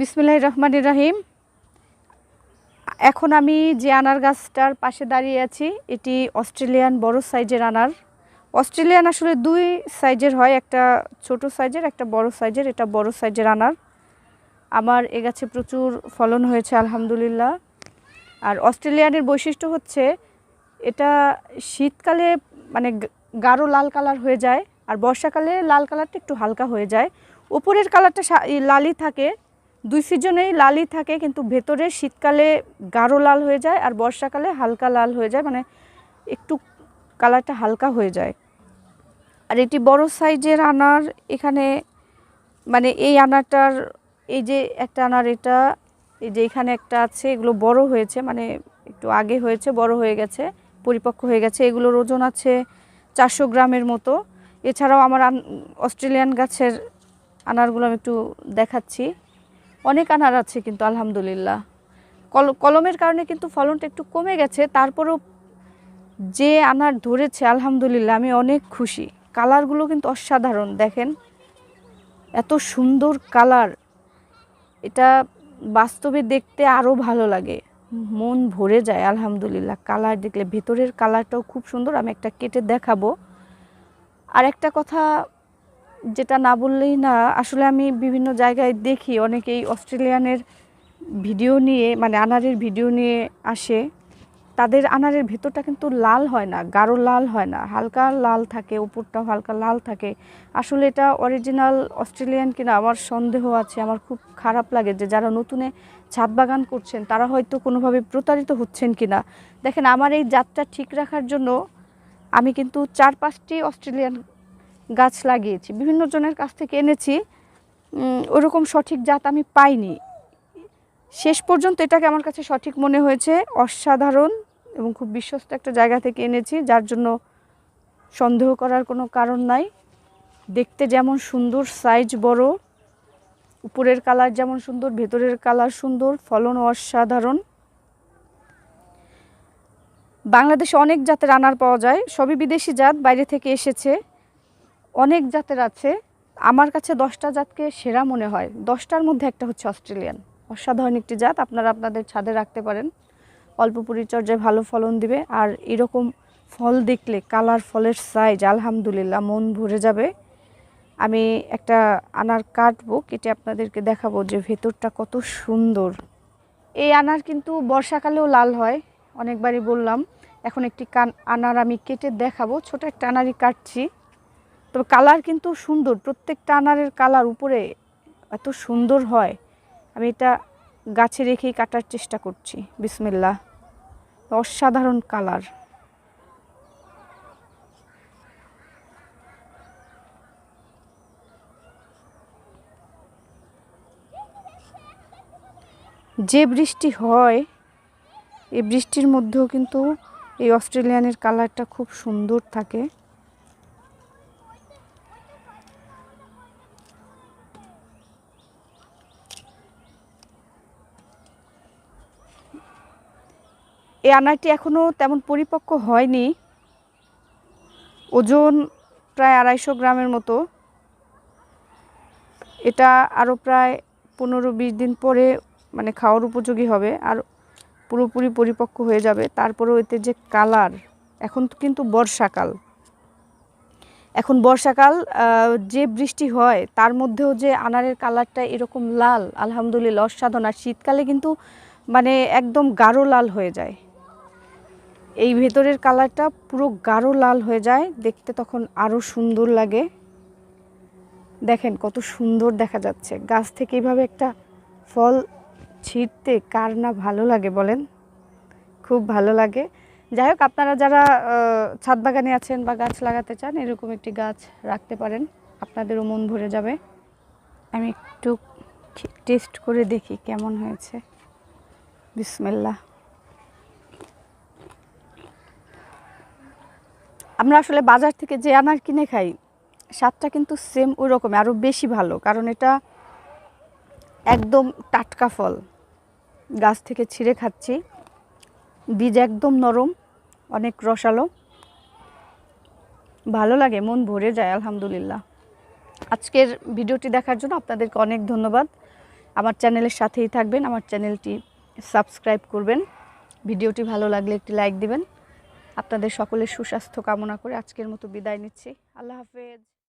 বিসমিল্লাহ রহমানির রাহিম। এখন আমি যে আনার গাছটার পাশে দাঁড়িয়ে আছি, এটি অস্ট্রেলিয়ান বড় সাইজের আনার। অস্ট্রেলিয়ান আসলে দুই সাইজের হয়, একটা ছোট সাইজের, একটা বড় সাইজের, এটা বড় সাইজের আনার। আমার এ গাছে প্রচুর ফলন হয়েছে, আলহামদুলিল্লাহ। আর অস্ট্রেলিয়ানের বৈশিষ্ট্য হচ্ছে, এটা শীতকালে মানে গাঢ় লাল কালার হয়ে যায়, আর বর্ষাকালে লাল কালারটা একটু হালকা হয়ে যায়। উপরের কালারটা লালই থাকে দুই সিজনেই লালই থাকে, কিন্তু ভেতরে শীতকালে গাঢ় লাল হয়ে যায় আর বর্ষাকালে হালকা লাল হয়ে যায় মানে একটু কালারটা হালকা হয়ে যায়। আর এটি বড় সাইজের আনার এখানে মানে এই আনারটার, এই যে একটা আনার এটা, এই যে এখানে একটা আছে, এগুলো বড় হয়েছে মানে একটু আগে হয়েছে, বড় হয়ে গেছে, পরিপক্ক হয়ে গেছে, এগুলোর ওজন আছে চারশো গ্রামের মতো। এছাড়াও আমার অস্ট্রেলিয়ান গাছের আনারগুলো আমি একটু দেখাচ্ছি। অনেক আনার আছে কিন্তু, আলহামদুলিল্লাহ। কল, কলমের কারণে কিন্তু ফলনটা একটু কমে গেছে, তারপরেও যে আনার ধরেছে, আলহামদুলিল্লাহ, আমি অনেক খুশি। কালারগুলো কিন্তু অসাধারণ, দেখেন। এত সুন্দর কালার। এটা বাস্তবে দেখতে আরও ভালো লাগে। মন ভরে যায়, আলহামদুলিল্লাহ। কালার দেখলে, ভেতরের কালারটাও খুব সুন্দর, আমি একটা কেটে দেখাবো। আর একটা কথা যেটা না বললেই না, আসলে আমি বিভিন্ন জায়গায় দেখি, অনেকেই অস্ট্রেলিয়ানের ভিডিও নিয়ে মানে আনারের ভিডিও নিয়ে আসে। তাদের আনারের ভেতরটা কিন্তু লাল হয় না, গাঢ় লাল হয় না, হালকা লাল থাকে, উপরটাও হালকা লাল থাকে। আসলে এটা অরিজিনাল অস্ট্রেলিয়ান কিনা আমার সন্দেহ আছে, আমার খুব খারাপ লাগে যে যারা নতুনে ছাদ বাগান করছেন, তারা হয়তো কোনোভাবে প্রতারিত হচ্ছেন কিনা। দেখেন, আমার এই জাতটা ঠিক রাখার জন্য আমি কিন্তু চার পাঁচটি অস্ট্রেলিয়ান গাছ লাগিয়েছি। বিভিন্ন জনের কাছ থেকে এনেছি। ওরকম সঠিক জাত আমি পাইনি। শেষ পর্যন্ত এটাকে আমার কাছে সঠিক মনে হয়েছে। অসাধারণ এবং খুব বিশ্বস্ত একটা জায়গা থেকে এনেছি, যার জন্য সন্দেহ করার কোনো কারণ নাই। দেখতে যেমন সুন্দর সাইজ বড়, উপরের কালার যেমন সুন্দর, ভেতরের কালার সুন্দর ফলন অসাধারণ। বাংলাদেশে অনেক জাতের আনার পাওয়া যায়, সবই বিদেশি জাত, বাইরে থেকে এসেছে। অনেক জাতের আছে। আমার কাছে দশটা জাতকে সেরা মনে হয়। দশটার মধ্যে একটা হচ্ছে অস্ট্রেলিয়ান। অসাধারণ একটি জাত। আপনারা আপনাদের ছাদে রাখতে পারেন। অল্প পরিচর্যায় ভালো ফলন দিবে। আর এরকম ফল দেখলে, কালার ফলের সাইজ আলহামদুলিল্লাহ মন ভরে যাবে। আমি একটা আনার কাটবো, কেটে আপনাদেরকে দেখাবো যে ভেতরটা কত সুন্দর। এই আনার কিন্তু বর্ষাকালেও লাল হয়, অনেকবারই বললাম। এখন একটি কান আনার আমি কেটে দেখাবো। ছোট একটা আনারই কাটছি। তবে কালার কিন্তু সুন্দর, প্রত্যেকটা আনারের কালার উপরে এত সুন্দর হয়। আমি এটা গাছে রেখেই কাটার চেষ্টা করছি বিসমিল্লা অসাধারণ কালার। যে বৃষ্টি হয়, এই বৃষ্টির মধ্যেও কিন্তু এই অস্ট্রেলিয়ানের কালারটা খুব সুন্দর থাকে। এই আনারটি এখনও তেমন পরিপক্ক হয়নি। ওজন প্রায় আড়াইশো গ্রামের মতো। এটা আরও প্রায় পনেরো বিশ দিন পরে মানে খাওয়ার উপযোগী হবে আর পুরোপুরি পরিপক্ক হয়ে যাবে। তারপরেও এতে যে কালার, এখন কিন্তু বর্ষাকাল। এখন বর্ষাকাল যে বৃষ্টি হয়, তার মধ্যেও যে আনারের কালারটা এরকম লাল, আলহামদুলিল্লাহ আর শীতকালে কিন্তু মানে একদম গাঢ় লাল হয়ে যায়। এই ভেতরের কালারটা পুরো গাঢ় লাল হয়ে যায়, দেখতে তখন আরও সুন্দর লাগে। দেখেন কত সুন্দর দেখা যাচ্ছে। গাছ থেকে এইভাবে একটা ফল ছিঁড়তে কার না ভালো লাগে বলেন? খুব ভালো লাগে। যাই হোক, আপনারা যারা ছাদ বাগানে আছেন বা গাছ লাগাতে চান, এরকম একটি গাছ রাখতে পারেন। আপনাদেরও মন ভরে যাবে। আমি একটু টেস্ট করে দেখি কেমন হয়েছে। বিসমিল্লা আমরা আসলে বাজার থেকে যে আনার কিনে খাই, স্বাদটা কিন্তু সেম ওই রকম আরও বেশি ভালো। কারণ এটা একদম টাটকা ফল। গাছ থেকে ছিঁড়ে খাচ্ছি। বীজ একদম নরম, অনেক রসালো। ভালো লাগে, মন ভরে যায়, আলহামদুলিল্লাহ। আজকের ভিডিওটি দেখার জন্য আপনাদেরকে অনেক ধন্যবাদ। আমার চ্যানেলের সাথেই থাকবেন, আমার চ্যানেলটি সাবস্ক্রাইব করবেন। ভিডিওটি ভালো লাগলে একটি লাইক দিবেন। আপনাদের সকলের সুস্বাস্থ্য কামনা করে আজকের মতো বিদায় নিচ্ছি। আল্লাহ হাফেজ।